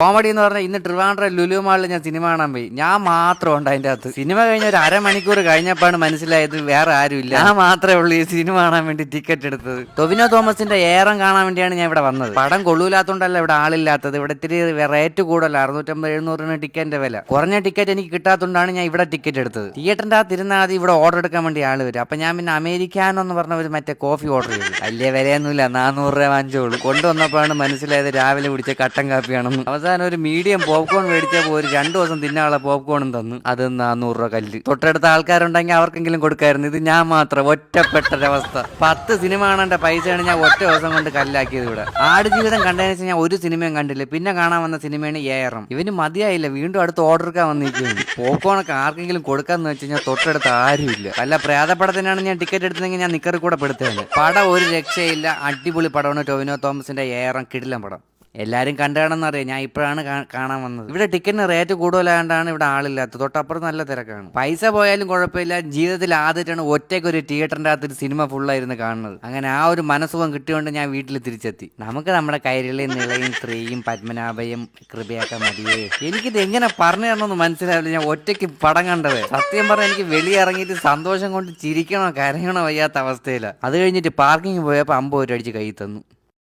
Comedy എന്ന് പറഞ്ഞാൽ ഇന്ന് ട്രിവാൻഡ്രം ലുലു മാളിൽ ഞാൻ സിനിമ കാണാൻ പോയി. ഞാൻ മാത്രം ഉണ്ട് അതിന്റെ അകത്ത്. സിനിമ കഴിഞ്ഞ ഒരു അരമണിക്കൂർ കഴിഞ്ഞപ്പോൾ മനസ്സിലായത് വേറെ ആരുമില്ല ഞാൻ മാത്രമേ ഉള്ളൂ ഈ സിനിമ കാണാൻ വേണ്ടി ടിക്കറ്റ് എടുത്തത്. ടൊവിനോ തോമസിന്റെ ഏറം കാണാൻ വേണ്ടിയാണ് ഞാൻ ഇവിടെ വന്നത്. പടം കൊള്ളൂലാത്തോണ്ടല്ല ഇവിടെ ആളില്ലാത്തത്. ഇവിടെ ഇത്തിരി റേറ്റ് കൂടുതൽ അറുന്നൂറ്റമ്പത് എഴുന്നൂറിന് ടിക്കറ്റിന്റെ വില. കുറഞ്ഞ ടിക്കറ്റ് എനിക്ക് കിട്ടാത്തതുകൊണ്ടാണ് ഞാൻ ഇവിടെ ടിക്കറ്റ് എടുത്തത്. തിയേറ്ററിന്റെ അകത്ത് ഇരുന്നാൽ അത് ഇവിടെ ഓർഡർ എടുക്കാൻ വേണ്ടി ആൾ വരും. അപ്പൊ ഞാൻ പിന്നെ അമേരിക്കാനോ എന്ന് പറഞ്ഞ ഒരു മറ്റേ കോഫി ഓർഡർ ചെയ്തു. വലിയ വിലയൊന്നുമില്ല നാനൂറ് രൂപ വാങ്ങിച്ചോളൂ കൊണ്ടുവന്നപ്പോഴാണ് മനസ്സിലായത് രാവിലെ കുടിച്ച കട്ടൻ കാപ്പിയാണെന്ന്. അവസാനം ഒരു മീഡിയം പോപ്കോൺ മേടിച്ചപ്പോൾ ഒരു രണ്ടു ദിവസം തിന്നാനുള്ള പോപ്കോണും തന്നു. അത് നാനൂറ് രൂപ കല്ല്. തൊട്ടടുത്ത ആൾക്കാരുണ്ടെങ്കിൽ അവർക്കെങ്കിലും കൊടുക്കായിരുന്നു. ഇത് ഞാൻ മാത്രം. ഒറ്റപ്പെട്ടൊരവസ്ഥ പത്ത് സിനിമ കാണേണ്ട പൈസയാണ് ഞാൻ ഒറ്റ ദിവസം കൊണ്ട് കല്ലാക്കിയത് ഇവിടെ. ആടുജീവിതം കണ്ടതിന് ശേഷം ഞാൻ ഒരു സിനിമയും കണ്ടില്ല. പിന്നെ കാണാൻ വന്ന സിനിമയാണ് ഏറം ഇവന് മതിയായില്ല. വീണ്ടും അടുത്ത് ഓർഡർ എടുക്കാൻ വന്നിരിക്കുന്നു പോപ്കോണൊക്കെ ആർക്കെങ്കിലും കൊടുക്കാന്ന് വെച്ച് കഴിഞ്ഞാൽ തൊട്ടടുത്ത് ആരുമില്ല വല്ല പ്രേതപ്പെടത്തിനാണ് ഞാൻ ടിക്കറ്റ് എടുത്തെങ്കിൽ ഞാൻ നിക്കറി കൂടെ പെടുത്തേനെ പടം ഒരു രക്ഷയില്ല. അടിപൊളി പടമാണ് ടൊവിനോ തോമസിന്റെ ഏറം കിടിലം പടം. എല്ലാരും കണ്ടാണെന്നറിയാം. ഞാൻ ഇപ്പോഴാണ് കാണാൻ വന്നത്. ഇവിടെ ടിക്കറ്റിന് റേറ്റ് കൂടുതലായതുകൊണ്ടാണ് ഇവിടെ ആളില്ലാത്തത്. തൊട്ടപ്പുറം നല്ല തിരക്കാണ്. പൈസ പോയാലും കുഴപ്പമില്ല. ജീവിതത്തിൽ ആദ്യമായിട്ടാണ് ഒറ്റയ്ക്ക് ഒരു തിയേറ്ററിന്റെ അകത്ത് ഒരു സിനിമ ഫുള്ളായിരുന്നു കാണുന്നത്. അങ്ങനെ ആ ഒരു മനസ്സുഖം കിട്ടിയോണ്ട് ഞാൻ വീട്ടിൽ തിരിച്ചെത്തി. നമുക്ക് നമ്മുടെ കൈരളിയും നിളയും സ്ത്രീയും പത്മനാഭയും കൃപയൊക്കെ മതിയേ. എനിക്കിത് എങ്ങനെ പറഞ്ഞു തരണമെന്ന് മനസ്സിലാവില്ല. ഞാൻ ഒറ്റയ്ക്ക് പടം കണ്ടത്. സത്യം പറഞ്ഞാൽ എനിക്ക് വെളിയിറങ്ങിയിട്ട് സന്തോഷം കൊണ്ട് ചിരിക്കണോ കരയണോ വയ്യാത്ത അവസ്ഥയിലാണ് അത് കഴിഞ്ഞിട്ട് പാർക്കിംഗ് പോയപ്പോൾ അമ്പത് രൂപ അടിച്ച് കൈ തന്നു.